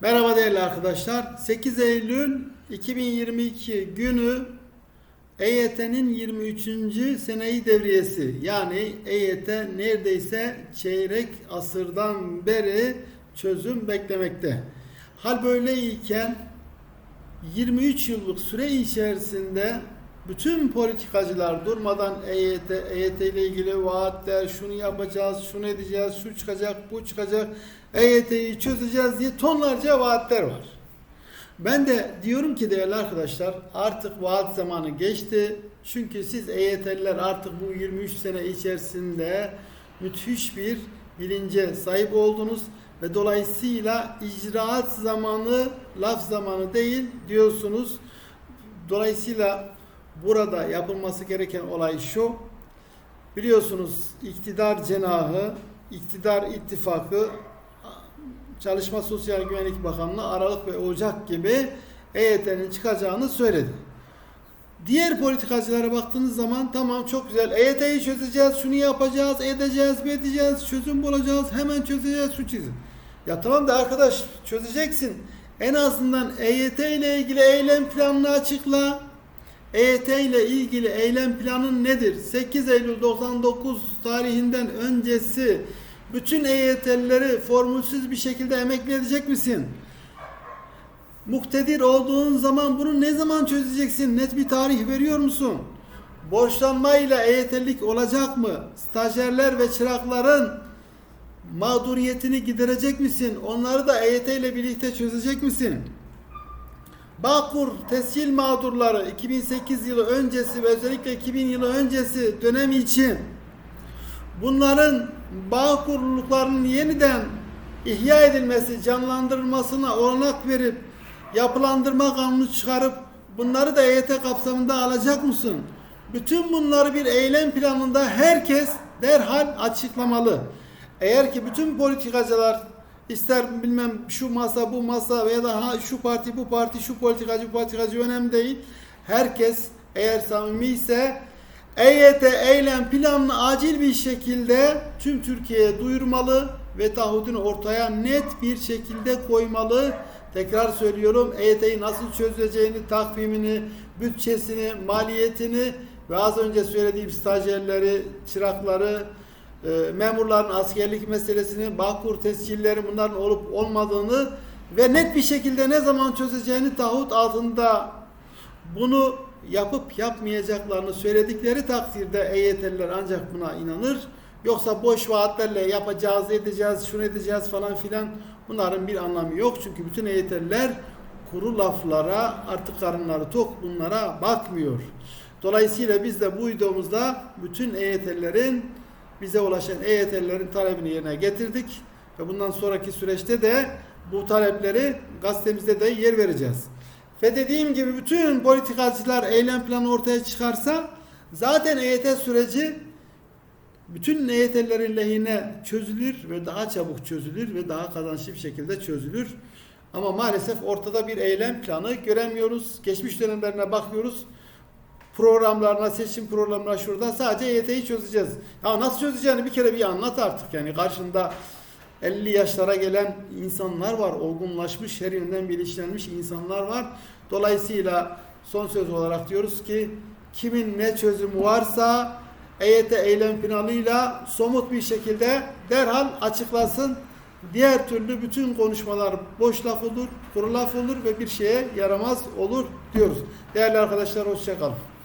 Merhaba değerli arkadaşlar. 8 Eylül 2022 günü EYT'nin 23. seneyi devriyesi. Yani EYT neredeyse çeyrek asırdan beri çözüm beklemekte. Hal böyleyken 23 yıllık süre içerisinde bütün politikacılar durmadan EYT, EYT ile ilgili vaatler, şunu yapacağız, şunu edeceğiz, şu çıkacak, bu çıkacak, EYT'yi çözeceğiz diye tonlarca vaatler var. Ben de diyorum ki değerli arkadaşlar artık vaat zamanı geçti. Çünkü siz EYT'liler artık bu 23 sene içerisinde müthiş bir bilince sahip oldunuz ve dolayısıyla icraat zamanı laf zamanı değil diyorsunuz. Dolayısıyla burada yapılması gereken olay şu. Biliyorsunuz iktidar cenahı, iktidar ittifakı Çalışma Sosyal Güvenlik Bakanlığı Aralık ve Ocak gibi EYT'nin çıkacağını söyledi. Diğer politikacılara baktığınız zaman tamam çok güzel EYT'yi çözeceğiz, şunu yapacağız, edeceğiz, edeceğiz, çözüm bulacağız, hemen çözeceğiz, şu çizim. Ya tamam da arkadaş çözeceksin. En azından EYT ile ilgili eylem planını açıkla. EYT ile ilgili eylem planın nedir? 8 Eylül 99 tarihinden öncesi bütün EYT'lileri formülsüz bir şekilde emekli edecek misin? Muktedir olduğun zaman bunu ne zaman çözeceksin? Net bir tarih veriyor musun? Borçlanmayla EYT'lik olacak mı? Stajyerler ve çırakların mağduriyetini giderecek misin? Onları da EYT ile birlikte çözecek misin? Bağkur tescil mağdurları 2008 yılı öncesi ve özellikle 2000 yılı öncesi dönem için bunların bağ kuruluklarının yeniden ihya edilmesi, canlandırılmasına olanak verip yapılandırma kanunu çıkarıp bunları da EYT kapsamında alacak mısın? Bütün bunları bir eylem planında herkes derhal açıklamalı. Eğer ki bütün politikacılar ister bilmem şu masa bu masa veya da ha, şu parti bu parti şu politikacı bu politikacı önemli değil. Herkes eğer samimi ise EYT eylem planını acil bir şekilde tüm Türkiye'ye duyurmalı ve taahhüdünü ortaya net bir şekilde koymalı. Tekrar söylüyorum EYT'yi nasıl çözeceğini, takvimini, bütçesini, maliyetini ve az önce söylediğim stajyerleri, çırakları, e, memurların askerlik meselesini, Bağkur tescilleri bunların olup olmadığını ve net bir şekilde ne zaman çözeceğini taahhüt altında bunu yapıp yapmayacaklarını söyledikleri takdirde EYT'liler ancak buna inanır. Yoksa boş vaatlerle yapacağız, edeceğiz, şunu edeceğiz falan filan bunların bir anlamı yok. Çünkü bütün EYT'liler kuru laflara artık karınları tok bunlara bakmıyor. Dolayısıyla biz de bu videomuzda bütün EYT'lilerin bize ulaşan EYT'lilerin talebini yerine getirdik ve bundan sonraki süreçte de bu talepleri gazetemizde de yer vereceğiz. Ve dediğim gibi bütün politikacılar eylem planı ortaya çıkarsa zaten EYT süreci bütün EYT'lilerin lehine çözülür ve daha çabuk çözülür ve daha kazançlı bir şekilde çözülür. Ama maalesef ortada bir eylem planı göremiyoruz. Geçmiş dönemlerine bakıyoruz. Programlarına, seçim programlarına şurada sadece EYT'yi çözeceğiz. Ya nasıl çözeceğini bir kere bir anlat artık. Yani karşında 50 yaşlara gelen insanlar var. Olgunlaşmış, her yönden bilinçlenmiş insanlar var. Dolayısıyla son söz olarak diyoruz ki kimin ne çözümü varsa EYT eylem planıyla somut bir şekilde derhal açıklasın. Diğer türlü bütün konuşmalar boş laf olur, kuru laf olur ve bir şeye yaramaz olur diyoruz. Değerli arkadaşlar hoşçakalın.